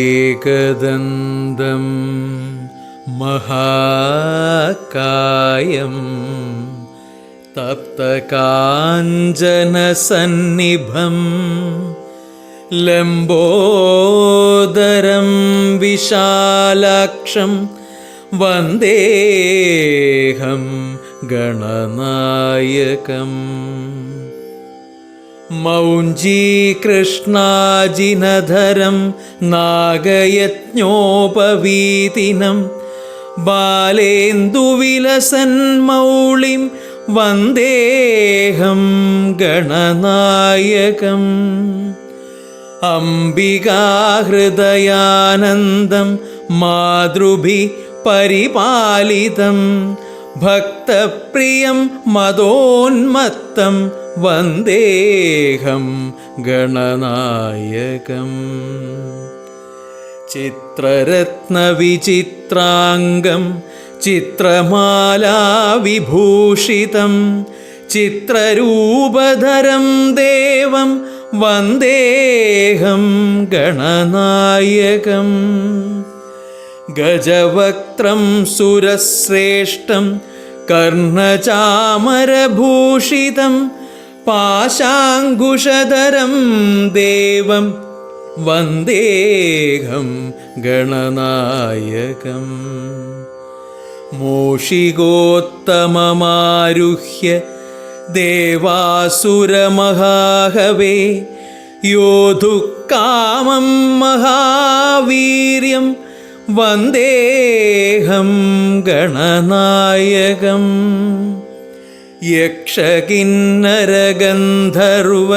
एकदन्तं महाकायं तप्तकाञ्जनसन्निभं लम्बोदरं विशालाक्षं वन्देऽहं गणनायकम् മൗഞ്ചീകൃഷ്ണാജിനധരം നാഗയജ്ഞോപവീതിനം ബാലേന്ദുവിലസന്മൗളിം വന്ദേഹം ഗണനായകം അംബികാഹൃദയാനന്ദം മാതൃഭി പരിപാലിതം ഭക്തപ്രിയം മതോന്മത്തം वन्देऽहं गणनायकम् चित्ररत्नविचित्राङ्गं चित्रमालाविभूषितं चित्ररूपधरं देवं वन्देऽहं गणनायकम् गजवक्त्रं सुरश्रेष्ठं कर्णचामरभूषितं പാശാങ്കുശധരം ദേവം വന്ദേഹം ഗണനായകം. മോഷികോത്തമമാരുഹ്യ ദേവാസുരമഹാഹവേ യോധുക്കാമം മഹാവീര്യം വന്ദേഹം ഗണനായകം. यक्षकिन्नरगन्धर्व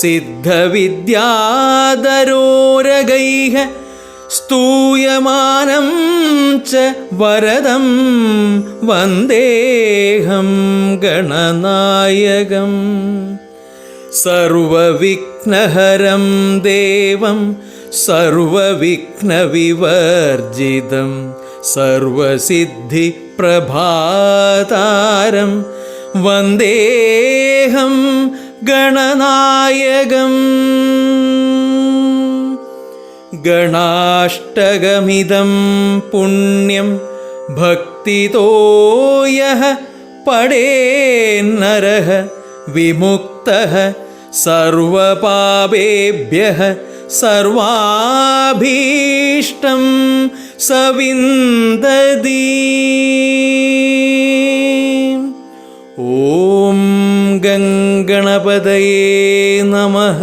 सिद्धविद्याधरोरगैः स्तूयमानं च वरदं वन्देऽहं गणनायकम् सर्वविघ्नहरं देवं सर्वविघ्नविवर्जितं सर्वसिद्धिप्रभातारं വന്ദേഹം ഗണനായകം. ഗണാഷ്ടകമിതം പുണ്യം ഭക്തിതോ യഹ പടേന്നരഹ വിമുക്ത സർവപാപേഭ്യ സർവാഭീഷ്ടം സവിന്ദതി. ഗംഗണപതയേ നമഃ.